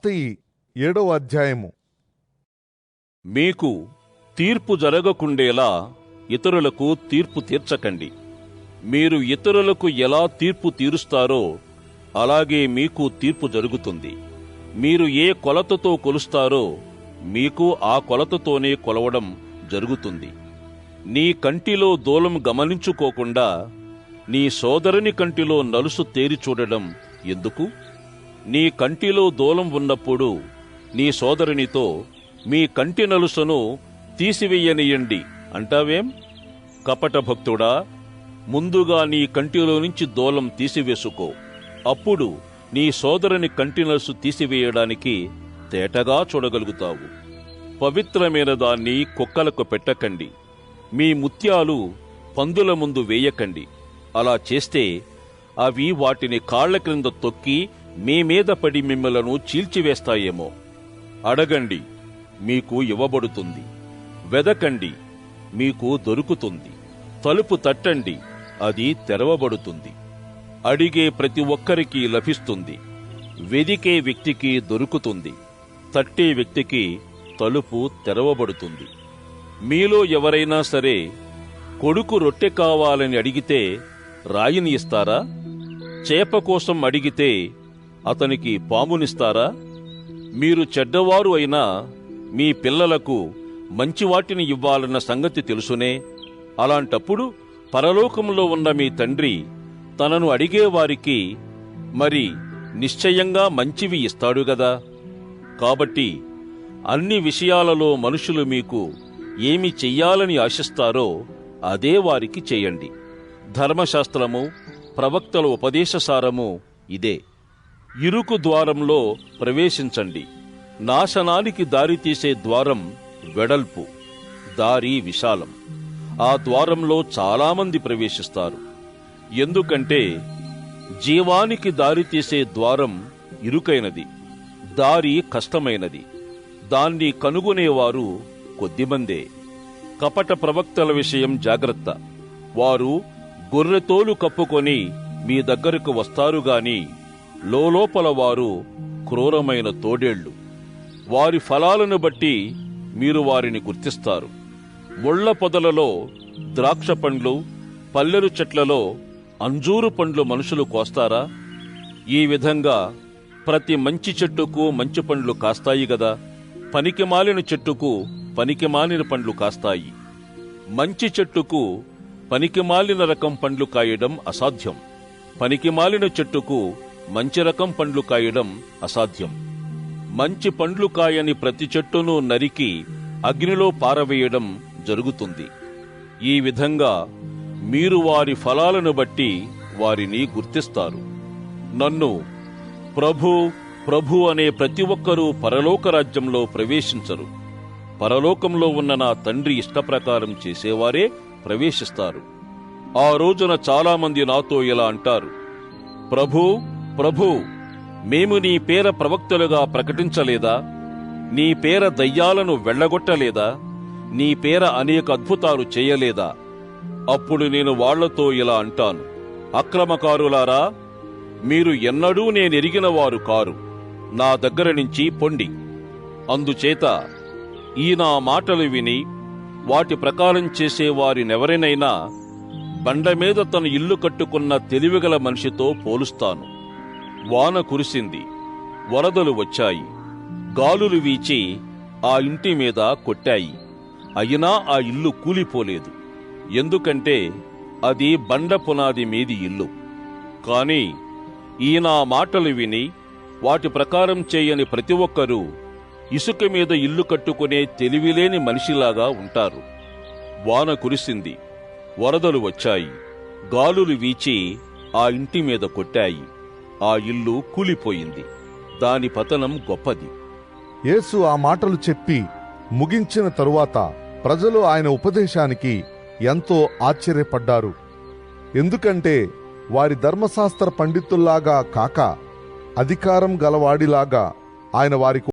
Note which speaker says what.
Speaker 1: మత్తయి ఏడవ అధ్యాయము.
Speaker 2: మీకు తీర్పు జరగకుండేలా ఇతరులకు తీర్పు తీర్చకండి. మీరు ఇతరులకు ఎలా తీర్పు తీరుస్తారో అలాగే మీకు తీర్పు జరుగుతుంది. మీరు ఏ కొలతతో కొలుస్తారో మీకు ఆ కొలతతోనే కొలవడం జరుగుతుంది. నీ కంటిలో దూలం గమనించుకోకుండా నీ సోదరుని కంటిలో నలుసు తేరి చూడడం ఎందుకు? నీ కంటిలో దూలం ఉన్నప్పుడు నీ సోదరునితో మీ కంటి నలుసును తీసివేయనియండి. అంటావేం? కపట భక్తుడా ముందుగా నీ కంటిలో నుంచి దూలం తీసివేసుకో. అప్పుడు నీ సోదరుని కంటి నలుసు తీసివేయడానికి తేటగా చూడగలుగుతావు. పవిత్రమైన దాన్ని కుక్కలకు పెట్టకండి. మీ ముత్యాలు పందుల ముందు వేయకండి. అలా చేస్తే అవి వాటిని కాళ్ళ క్రింద తొక్కి మీ మీద పడి మిమ్మలను చీల్చివేస్తాయేమో. అడగండి మీకు ఇవ్వబడుతుంది. వెదకండి మీకు దొరుకుతుంది. తలుపు తట్టండి అది తెరవబడుతుంది. అడిగే ప్రతి ఒక్కరికి లభిస్తుంది. వెదికే వ్యక్తికి దొరుకుతుంది. తట్టే వ్యక్తికి తలుపు తెరవబడుతుంది. మీలో ఎవరైనా సరే కొడుకు రొట్టె కావాలని అడిగితే రాయిని ఇస్తారా? చేప కోసం అడిగితే అతనికి పామునిస్తారా? మీరు చెడ్డవారు అయినా మీ పిల్లలకు మంచి వాటిని ఇవ్వాలన్న సంగతి తెలుసునే. అలాంటప్పుడు పరలోకంలో ఉన్న మీ తండ్రి తనను అడిగేవారికి మరి నిశ్చయంగా మంచివి ఇస్తాడు గదా. కాబట్టి అన్ని విషయాలలో మనుషులు మీకు ఏమి చెయ్యాలని ఆశిస్తారో అదే వారికి చేయండి. ధర్మశాస్త్రము ప్రవక్తల ఉపదేశసారము ఇదే. ఇరుకు ద్వారంలో ప్రవేశించండి. నాశనానికి దారితీసే ద్వారం వెడల్పు దారి విశాలం. ఆ ద్వారంలో చాలామంది ప్రవేశిస్తారు. ఎందుకంటే జీవానికి దారితీసే ద్వారం ఇరుకైనది దారి కష్టమైనది. దాన్ని కనుగొనేవారు కొద్దిమందే. కపట ప్రవక్తల విషయం జాగ్రత్త. వారు గొర్రెతోలు కప్పుకొని మీ దగ్గరకు వస్తారు గాని లోలోపల వారు క్రూరమైన తోడేళ్ళు వారి ఫలాలను బట్టి మీరు వారిని గుర్తిస్తారు. ముళ్ళ పొదలలో ద్రాక్ష పండ్లు పల్లెలు చెట్లలో అంజూరు పండ్లు మనుషులు కోస్తారా? ఈ విధంగా ప్రతి మంచి చెట్టుకు మంచి పండ్లు కాస్తాయి గదా. పనికిమాలిన చెట్టుకు పనికిమాలిన పండ్లు కాస్తాయి. మంచి చెట్టుకు పనికిమాలిన రకం పండ్లు కాయడం అసాధ్యం. పనికిమాలిన చెట్టుకు మంచి రకం పండ్లు కాయడం అసాధ్యం. మంచి పండ్లు కాయని ప్రతి చెట్టును నరికి అగ్నిలో పారవేయడం జరుగుతుంది. ఈ విధంగా మీరు వారి ఫలాలను బట్టి వారిని గుర్తిస్తారు. నన్ను ప్రభు ప్రభు అనే ప్రతి ఒక్కరూ పరలోక రాజ్యంలో ప్రవేశించరు. పరలోకంలో ఉన్న నా తండ్రి ఇష్టప్రకారం చేసేవారే ప్రవేశిస్తారు. ఆ రోజున చాలామంది నాతో ఇలా అంటారు. ప్రభు ప్రభు మేము నీ పేర ప్రవక్తలుగా ప్రకటించలేదా? నీ పేర దయ్యాలను వెళ్ళగొట్టలేదా నీ పేర అనేక అద్భుతాలు చేయలేదా? అప్పుడు నేను వాళ్ళతో ఇలా అంటాను. అక్రమకారులారా మీరు ఎన్నడూ నేనెరిగిన వారు కారు. నా దగ్గర నుంచి పొండి. అందుచేత ఈ నా మాటలు విని వాటి ప్రకారం చేసే వారినెవరినైనా బండ మీద తన ఇల్లు కట్టుకున్న తెలివిగల మనిషితో పోలుస్తాను. వాన కురిసింది. వరదలు వచ్చాయి. గాలులు వీచి ఆ ఇంటి మీద కొట్టాయి. అయినా ఆ ఇల్లు కూలిపోలేదు. ఎందుకంటే అది బండ పునాది మీది ఇల్లు. కాని ఈయన మాటలు విని వాటి ప్రకారం చేయని ప్రతి ఒక్కరూ ఇసుక మీద ఇల్లు కట్టుకునే తెలివిలేని మనిషిలాగా ఉంటారు. వాన కురిసింది. వరదలు వచ్చాయి. గాలులు వీచి ఆ ఇంటి మీద కొట్టాయి. ఆ ఇల్లు కూలిపోయింది. దాని పతనం గొప్పది.
Speaker 1: యేసు ఆ మాటలు చెప్పి ముగించిన తరువాత ప్రజలు ఆయన ఉపదేశానికి ఎంతో ఆశ్చర్యపడ్డారు. ఎందుకంటే వారి ధర్మశాస్త్ర పండితుల్లాగా కాక అధికారం గలవాడిలాగా ఆయన వారికి